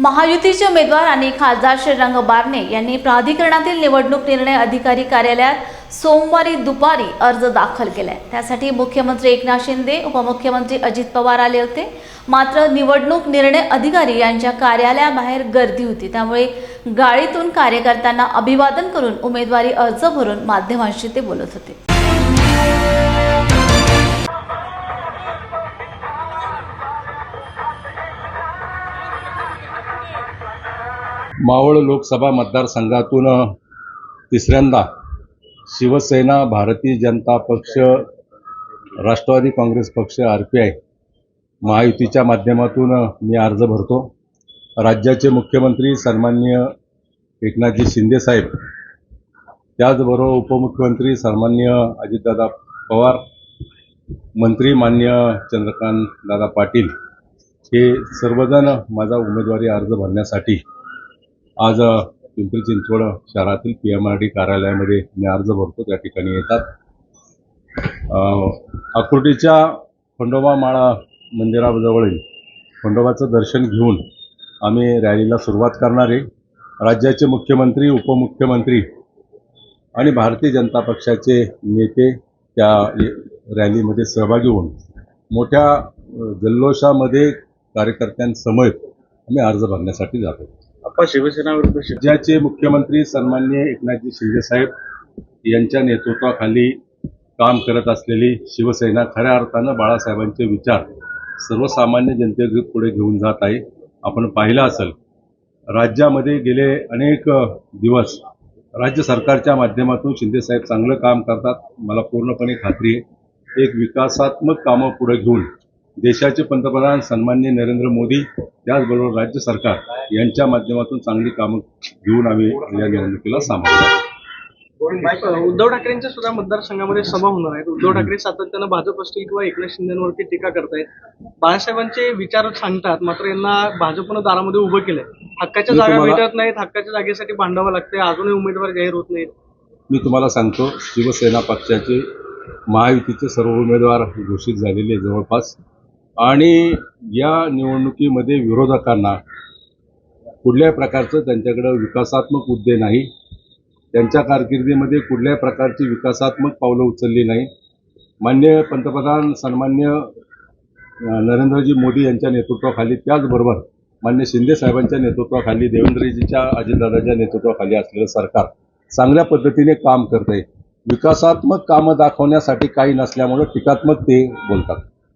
महायुतीचे उमेदवार आणि खासदार श्रीरंग बारणे यांनी प्राधिकरणातील निवडणूक निर्णय अधिकारी कार्यालयात सोमवारी दुपारी अर्ज दाखल केलाय. त्यासाठी मुख्यमंत्री एकनाथ शिंदे उपमुख्यमंत्री अजित पवार आले होते. मात्र निवडणूक निर्णय अधिकारी यांच्या कार्यालयाबाहेर गर्दी होती. त्यामुळे गाडीतून कार्यकर्त्यांना अभिवादन करून उमेदवारी अर्ज भरून माध्यमांशी ते बोलत होते. मावळ लोकसभा मतदारसंघातून तिसऱ्यांदा शिवसेना भारतीय जनता पक्ष राष्ट्रवादी काँग्रेस पक्ष आर पी आय महायुतीच्या माध्यमातून मी अर्ज भरतो. राज्याचे मुख्यमंत्री सन्मान्य एकनाथजी शिंदेसाहेब त्याचबरोबर उपमुख्यमंत्री सन्मान्य अजितदादा पवार मंत्री मान्य चंद्रकांत दादा पाटील हे सर्वजण माझा उमेदवारी अर्ज भरण्यासाठी आज पिंपरी चिंचवड शहरातील पी एम आर डी कार्यालयामध्ये मी अर्ज भरतो त्या ठिकाणी येतात. अ, आकुर्डीच्या खंडोबा माळा मंदिराजवळील खंडोबाचं दर्शन घेऊन आम्ही रॅलीला सुरुवात करणार आहे. राज्याचे मुख्यमंत्री उपमुख्यमंत्री आणि भारतीय जनता पक्षाचे नेते त्या रॅलीमध्ये सहभागी होऊन मोठ्या जल्लोषामध्ये कार्यकर्त्यांसमवेत आम्ही अर्ज भरण्यासाठी जातो. आपण शिवसेना विरुद्ध राज्याचे मुख्यमंत्री सन्माननीय एकनाथजी शिंदेसाहेब यांच्या नेतृत्वाखाली काम करत असलेली शिवसेना खऱ्या अर्थानं बाळासाहेबांचे विचार सर्वसामान्य जनतेपुढे घेऊन जात आहे. आपण पाहिलं असेल राज्यामध्ये गेले अनेक दिवस राज्य सरकारच्या माध्यमातून शिंदेसाहेब चांगलं काम करतात. मला पूर्णपणे खात्री आहे. एक विकासात्मक कामं पुढे घेऊन देशाचे पंतप्रधान सन्माननीय नरेंद्र मोदी त्याचबरोबर राज्य सरकार यांच्या माध्यमातून चांगली कामं घेऊन आम्ही या निवडणुकीला सामोरे. उद्धव ठाकरेंच्या सुद्धा मतदारसंघामध्ये सभा होणार आहेत. उद्धव ठाकरे सातत्यानं भाजप असतील किंवा एकनाथ शिंदेवरती टीका करतायत. बाळासाहेबांचे विचार सांगतात मात्र यांना भाजपनं दारामध्ये उभं केलंय. हक्काच्या जागा भेटत नाहीत हक्काच्या जागेसाठी भांडावं लागतंय. अजूनही उमेदवार जाहीर होत नाहीत. मी तुम्हाला सांगतो शिवसेना पक्षाचे महायुतीचे सर्व उमेदवार घोषित झालेले जवळपास आणि या निवडणुकीमध्ये विरोधकांना कुठल्याही प्रकारचं त्यांच्याकडं विकासात्मक मुद्दे नाही. त्यांच्या कारकिर्दीमध्ये कुठल्याही प्रकारची विकासात्मक पावलं उचलली नाही. मान्य पंतप्रधान सन्मान्य नरेंद्रजी मोदी यांच्या नेतृत्वाखाली त्याचबरोबर मान्य शिंदे साहेबांच्या नेतृत्वाखाली देवेंद्रजीच्या अजितदादाच्या नेतृत्वाखाली असलेलं सरकार चांगल्या पद्धतीने काम करत आहे विकासात्मक कामं दाखवण्यासाठी काही नसल्यामुळं टीकात्मक ते बोलतात.